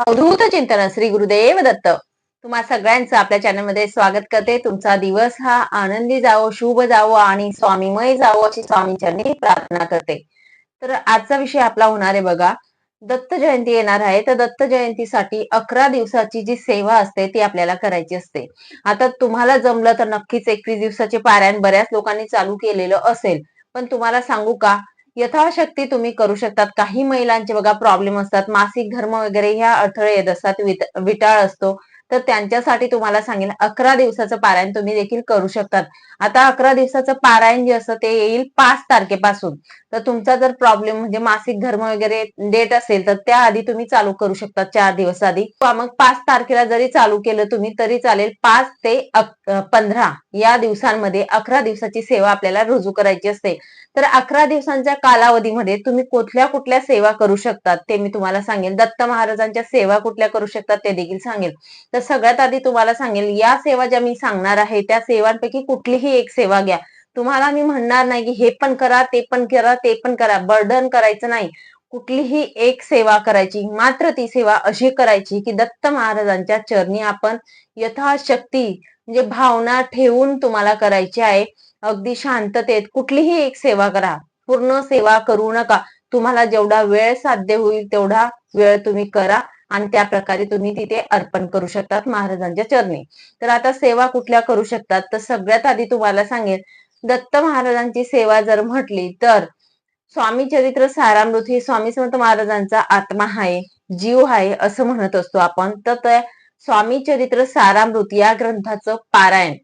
अवधूत चिंतन श्री गुरुदेव दत्त. तुम्हा सगळ्यांचं आपल्या चॅनलमध्ये स्वागत करते. तुमचा दिवस हा आनंदी जावो शुभ जावो आणि स्वामीमय जावो अशी स्वामींचरणी प्रार्थना करते. तर आजचा विषय आपला होणार आहे बघा. दत्त जयंती येणार आहे. तर दत्त जयंतीसाठी अकरा दिवसाची जी सेवा असते ती आपल्याला करायची असते. आता तुम्हाला जमलं तर नक्कीच एकवीस दिवसाचे पारायण बऱ्याच लोकांनी चालू केलेलं असेल. पण तुम्हाला सांगू का? यथाशक्ती तुम्ही करू शकतात. काही महिलांचे बघा प्रॉब्लेम असतात. मासिक धर्म वगैरे ह्या अडथळे येत असतात. विटाळ असतो. तर त्यांच्यासाठी तुम्हाला सांगेल अकरा दिवसाचं पारायण तुम्ही देखील करू शकतात. आता अकरा दिवसाचं पारायण जे असतं ते येईल पाच तारखेपासून. तर तुमचा जर प्रॉब्लेम म्हणजे मासिक धर्म वगैरे डेट असेल तर त्या आधी तुम्ही चालू करू शकता चार दिवस आधी. मग पाच तारखेला जरी चालू केलं तुम्ही तरी चालेल पाच ते पंधरा या दिवसांमध्ये अकरा दिवसाची सेवा आपल्याला रुजू करायची असते. तर अकरा दिवसांच्या कालावधीमध्ये तुम्ही कुठल्या कुठल्या सेवा करू शकतात ते मी तुम्हाला सांगेल दत्त महाराजांच्या सेवा कुठल्या करू शकतात ते देखील सांगेल तर सगळ्यात आधी तुम्हाला सांगेल या सेवा ज्या मी सांगणार आहे त्या सेवांपैकी कुठलीही एक सेवा घ्या. तुम्हाला मी म्हणणार नाही की हे पण करा ते पण करा ते पण करा. बर्डन करायचं नाही. कुठलीही एक सेवा करायची मात्र ती सेवा अशी करायची की दत्त महाराजांच्या चरणी आपण यथाशक्ती म्हणजे भावना ठेवून तुम्हाला करायची आहे. अगदी शांततेत कुठलीही एक सेवा करा. पूर्ण सेवा करू नका. तुम्हाला जेवढा वेळ साध्य होईल तेवढा वेळ तुम्ही करा. आणि त्या प्रकारे तुम्ही तिथे अर्पण करू शकतात महाराजांच्या चरणी. तर आता सेवा कुठल्या करू शकतात? तर सगळ्यात आधी तुम्हाला सांगेल दत्त महाराजांची सेवा जर म्हटली तर स्वामी चरित्र सारामृत ही स्वामी समर्थ महाराजांचा आत्मा आहे जीव आहे असं म्हणत असतो आपण. तर त्या स्वामी चरित्र सारामृत या ग्रंथाचं पारायण.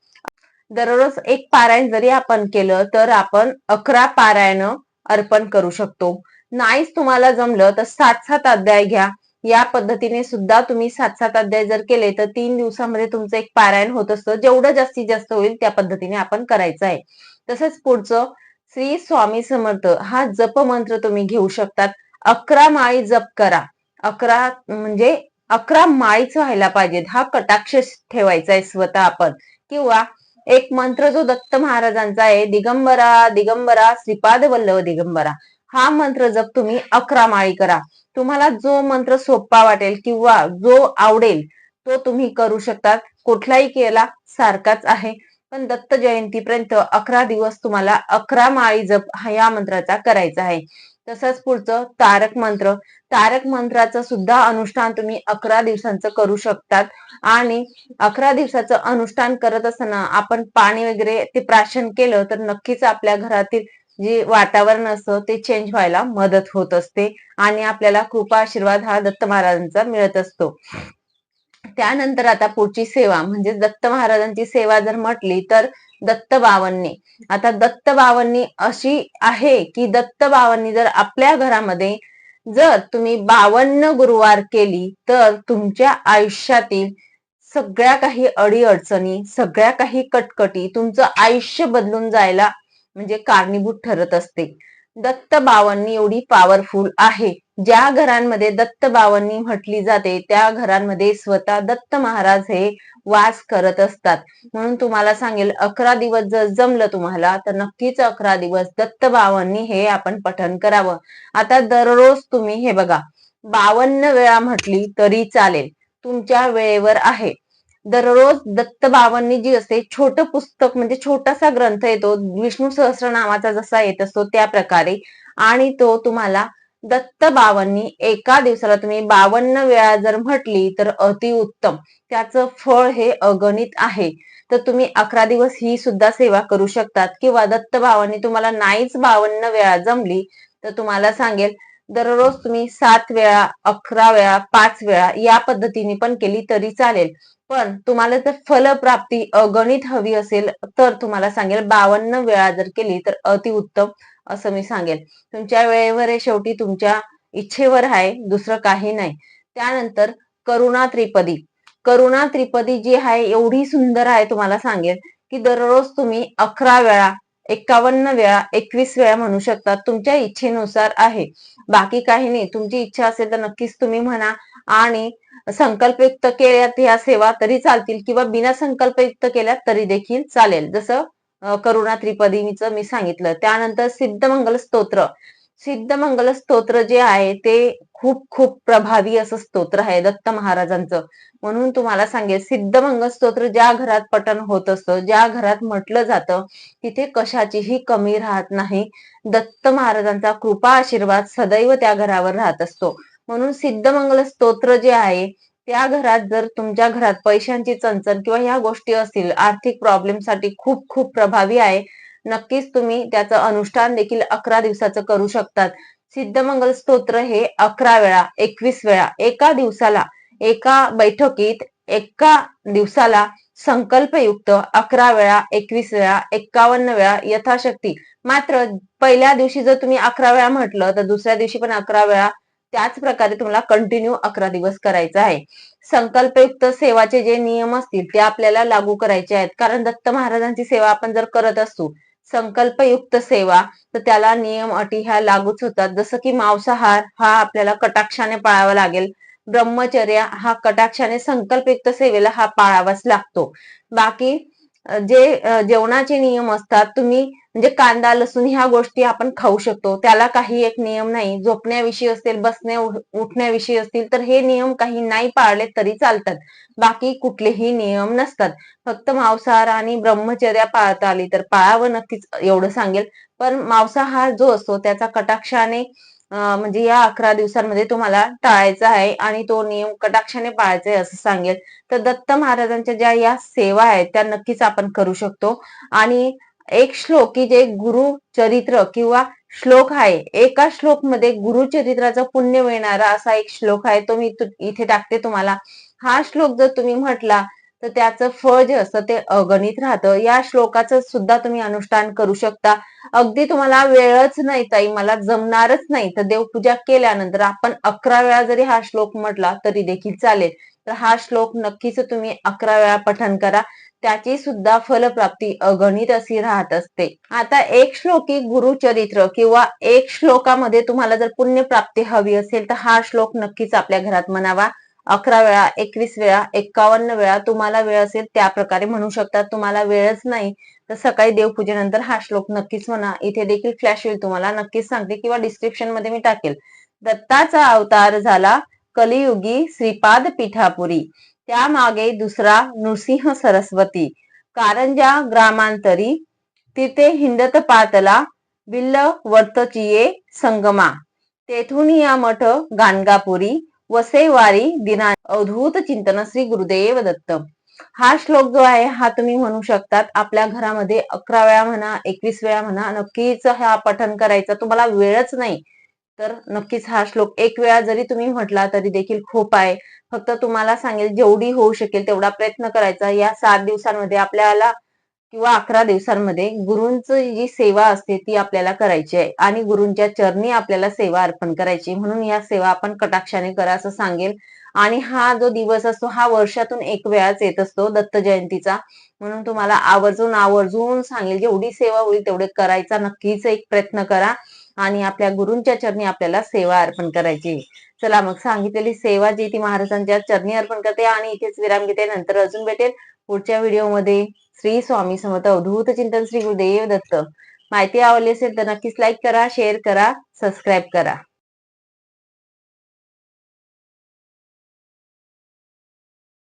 दररोज एक पारायण जरी आपण केलं तर आपण अकरा पारायण अर्पण करू शकतो. नाहीच तुम्हाला जमलं तर सात सात अध्याय घ्या. या पद्धतीने सुद्धा तुम्ही सात सात अध्याय जर केले तर तीन दिवसामध्ये तुमचं एक पारायण होत असतं. जेवढं जास्तीत जास्त होईल त्या पद्धतीने आपण करायचं आहे. तसंच पुढचं श्री स्वामी समर्थ हा जप मंत्र तुम्ही घेऊ शकतात. अकरा माळी जप करा. अकरा म्हणजे अकरा माळीच व्हायला पाहिजेत. हा कटाक्ष ठेवायचा आहे स्वतः आपण. किंवा एक मंत्र जो दत्त महाराजांचा आहे दिगंबरा दिगंबरा श्रीपाद वल्लभ दिगंबरा. हा मंत्र जप तुम्ही अकरा माळी करा. तुम्हाला जो मंत्र सोपा वाटेल किंवा जो आवडेल तो तुम्ही करू शकतात. कुठलाही केला सारखाच आहे. पण दत्त जयंतीपर्यंत अकरा दिवस तुम्हाला अकरा माळी जप हा या मंत्राचा करायचा आहे. तसंच पुढचं तारक मंत्र. तारक मंत्राचं सुद्धा अनुष्ठान तुम्ही अकरा दिवसांचं करू शकतात. आणि अकरा दिवसाचं अनुष्ठान करत असताना आपण पाणी वगैरे ते प्राशन केलं तर नक्कीच आपल्या घरातील जे वातावरण असतं ते चेंज व्हायला मदत होत असते आणि आपल्याला कृपा आशीर्वाद हा दत्त महाराजांचा मिळत असतो. त्यानंतर आता पुढची सेवा म्हणजे दत्त महाराजांची सेवा जर म्हटली तर दत्त बावन्नी. आता दत्त बावन्नी अशी आहे की दत्त बावन्नी जर आपल्या घरामध्ये जर तुम्ही बावन्न गुरुवार केली तर तुमच्या आयुष्यातील सगळ्या काही अडीअडचणी सगळ्या काही कटकटी तुमचं आयुष्य बदलून जायला म्हणजे कारणीभूत ठरत असते. दत्त बावांनी एवढी पॉवरफुल आहे. ज्या घरांमध्ये दत्त बावन्नी म्हटली जाते त्या घरांमध्ये स्वतः दत्त महाराज हे वास करत असतात. म्हणून तुम्हाला सांगेल अकरा दिवस जर जमलं तुम्हाला तर नक्कीच अकरा दिवस दत्त बावन्नी हे आपण पठन करावं. आता दररोज तुम्ही हे बघा. बावन्न वेळा म्हटली तरी चालेल. तुमच्या वेळेवर आहे. दररोज दत्त बाबांनी जी असते छोट पुस्तक म्हणजे छोटासा ग्रंथ येतो विष्णू सहस्र नावाचा जसा येत असतो त्या प्रकारे. आणि तो तुम्हाला दत्त बाबांनी एका दिवसाला तुम्ही बावन्न वेळा जर म्हटली तर अतिउत्तम त्याचं फळ हे अगणित आहे. तर तुम्ही अकरा दिवस ही सुद्धा सेवा करू शकतात. किंवा दत्त भावांनी तुम्हाला नाहीच बावन्न वेळा जमली तर तुम्हाला सांगेल दररोज तुम्ही सात वेळा अकरा वेळा पाच वेळा या पद्धतीने पण केली तरी चालेल. पण तुम्हाला जर फलप्राप्ती अगणित हवी असेल तर तुम्हाला सांगेल बावन्न वेळा जर केली तर अतिउत्तम असं मी सांगेल. तुमच्या वेळेवर आहे शेवटी तुमच्या इच्छेवर आहे दुसरं काही नाही. त्यानंतर करुणा त्रिपदी. करुणा त्रिपदी जी आहे एवढी सुंदर आहे तुम्हाला सांगेल की दररोज तुम्ही अकरा वेळा एक्कावन्न वेळा एकवीस वेळा म्हणू शकता तुमच्या इच्छेनुसार आहे. बाकी काही नाही. तुमची इच्छा असेल तर नक्कीच तुम्ही म्हणा आणि संकल्पयुक्त केल्यात ह्या सेवा तरी चालतील किंवा बिना संकल्पयुक्त केल्या तरी देखील चालेल. जसं करुणा त्रिपदीचं मी सांगितलं. त्यानंतर सिद्धमंगल स्तोत्र. सिद्धमंगल स्तोत्र जे आहे ते खूप खूप प्रभावी असं स्तोत्र आहे दत्त महाराजांचं. म्हणून तुम्हाला सांगेल सिद्धमंगल स्तोत्र ज्या घरात पठण होत असतं ज्या घरात म्हटलं जातं तिथे कशाचीही कमी राहत नाही. दत्त महाराजांचा कृपा आशीर्वाद सदैव त्या घरावर राहत असतो. म्हणून सिद्धमंगल स्तोत्र जे आहे त्या घरात जर तुमच्या घरात पैशांची चणचण किंवा ह्या गोष्टी असतील आर्थिक प्रॉब्लेमसाठी खूप खूप प्रभावी आहे. नक्कीच तुम्ही त्याचं अनुष्ठान देखील अकरा दिवसाचं करू शकतात. सिद्धमंगल स्तोत्र हे अकरा वेळा एकवीस वेळा एका दिवसाला एका बैठकीत एका दिवसाला संकल्पयुक्त अकरा वेळा एकवीस वेळा एक्कावन्न वेळा यथाशक्ती. मात्र पहिल्या दिवशी जर तुम्ही अकरा वेळा म्हटलं तर दुसऱ्या दिवशी पण अकरा वेळा त्याच प्रकारे तुम्हाला कंटिन्यू अकरा दिवस करायचं आहे. संकल्पयुक्त सेवाचे जे नियम असतील ते आपल्याला लागू करायचे आहेत. कारण दत्त महाराजांची सेवा आपण जर करत असू संकल्पयुक्त सेवा तर त्याला नियम अटी ह्या लागूच होतात. जसं की मांसाहार हा आपल्याला कटाक्षाने पाळावा लागेल. ब्रह्मचर्य हा कटाक्षाने संकल्पयुक्त सेवेला हा पाळावाच लागतो. बाकी जे जेवणाचे नियम असतात तुम्ही म्हणजे कांदा लसूण ह्या गोष्टी आपण खाऊ शकतो. त्याला काही एक नियम नाही. झोपण्याविषयी असतील बसण्या उठण्याविषयी असतील तर हे नियम काही नाही पाळले तरी चालतात. बाकी कुठलेही नियम नसतात. फक्त मांसाहार आणि ब्रह्मचर्या पाळता आली तर पाळावं नक्कीच एवढं सांगेल. पण मांसाहार जो असतो त्याचा कटाक्षाने म्हणजे या अकरा दिवसांमध्ये तुम्हाला टाळायचा आहे आणि तो नियम कटाक्षाने पाळायचा आहे असं सांगेल. तर दत्त महाराजांच्या ज्या या सेवा आहेत त्या नक्कीच आपण करू शकतो. आणि एक श्लोक की जे गुरु चरित्र किंवा श्लोक आहे एका श्लोकमध्ये गुरुचरित्राचं पुण्य मिळणारा असा एक श्लोक आहे तो मी इथे टाकते तुम्हाला. हा श्लोक जर तुम्ही म्हटला तर त्याचं फळ जे असतं ते अगणित राहतं. या श्लोकाचं सुद्धा तुम्ही अनुष्ठान करू शकता. अगदी तुम्हाला वेळच नाही ताई मला जमणारच नाही. तर देवपूजा केल्यानंतर आपण अकरा वेळा जरी हा श्लोक म्हटला तरी देखील चालेल. तर हा श्लोक नक्कीच तुम्ही अकरा वेळा पठन करा. त्याची सुद्धा फलप्राप्ती अगणित अशी राहत असते. आता एक श्लोकी गुरुचरित्र किंवा एक श्लोकामध्ये तुम्हाला जर पुण्यप्राप्ती हवी असेल तर हा श्लोक नक्कीच आपल्या घरात म्हणावा. अकरा वेळा एकवीस वेळा एक्कावन्न वेळा तुम्हाला वेळ असेल त्या प्रकारे म्हणू शकता. तुम्हाला वेळच नाही तर सकाळी देवपूजेनंतर हा श्लोक नक्कीच म्हणा. इथे देखील फ्लॅश होईल तुम्हाला नक्कीच सांगते किंवा डिस्क्रिप्शनमध्ये मी टाकेल. दत्ताचा अवतार झाला कलियुगी श्रीपाद पिठापुरी त्यामागे दुसरा नृसिंह सरस्वती. कारंजा ग्रामांतरी तिथे हिंदत पातला बिल्ल वर्तचिये संगमा. तेथून या मठ गाणगापुरी वसेवारी दिना अवधूत चिंतन श्री गुरुदेव दत्त. हा श्लोक जो आहे हा तुम्ही म्हणू शकतात आपल्या घरामध्ये अकरा वेळा म्हणा एकवीस वेळा म्हणा नक्कीच हा पठन करायचा तुम्हाला वेळच नाही. तर नक्कीच हा श्लोक एक वेळा जरी तुम्ही म्हटला तरी देखील खूप आहे. फक्त तुम्हाला सांगेल जेवढी होऊ शकेल तेवढा प्रयत्न करायचा. या सात दिवसांमध्ये आपल्याला किंवा अकरा दिवसांमध्ये गुरूंची जी सेवा असते ती आपल्याला करायची आहे. आणि गुरूंच्या चरणी आपल्याला सेवा अर्पण करायची म्हणून या सेवा आपण कटाक्षाने करा असं सांगेल. आणि हा जो दिवस असतो हा वर्षातून एक वेळाच येत असतो दत्त जयंतीचा. म्हणून तुम्हाला आवर्जून आवर्जून सांगेल जेवढी सेवा होईल तेवढे करायचा. नक्कीच एक प्रयत्न करा. आणि आपल्या गुरुंच्या चरणी आपल्याला सेवा अर्पण करायची. चला मग सांगितलेली सेवा जी ती महाराजांच्या चरणी अर्पण करते आणि इथेच विराम घेते. नंतर अजून भेटेल पुढच्या व्हिडिओमध्ये. श्री स्वामी समर्थ. अवधूत चिंतन श्री गुरुदेव दत्त. माहिती आवडली असेल तर नक्कीच लाईक करा शेअर करा सबस्क्राईब करा.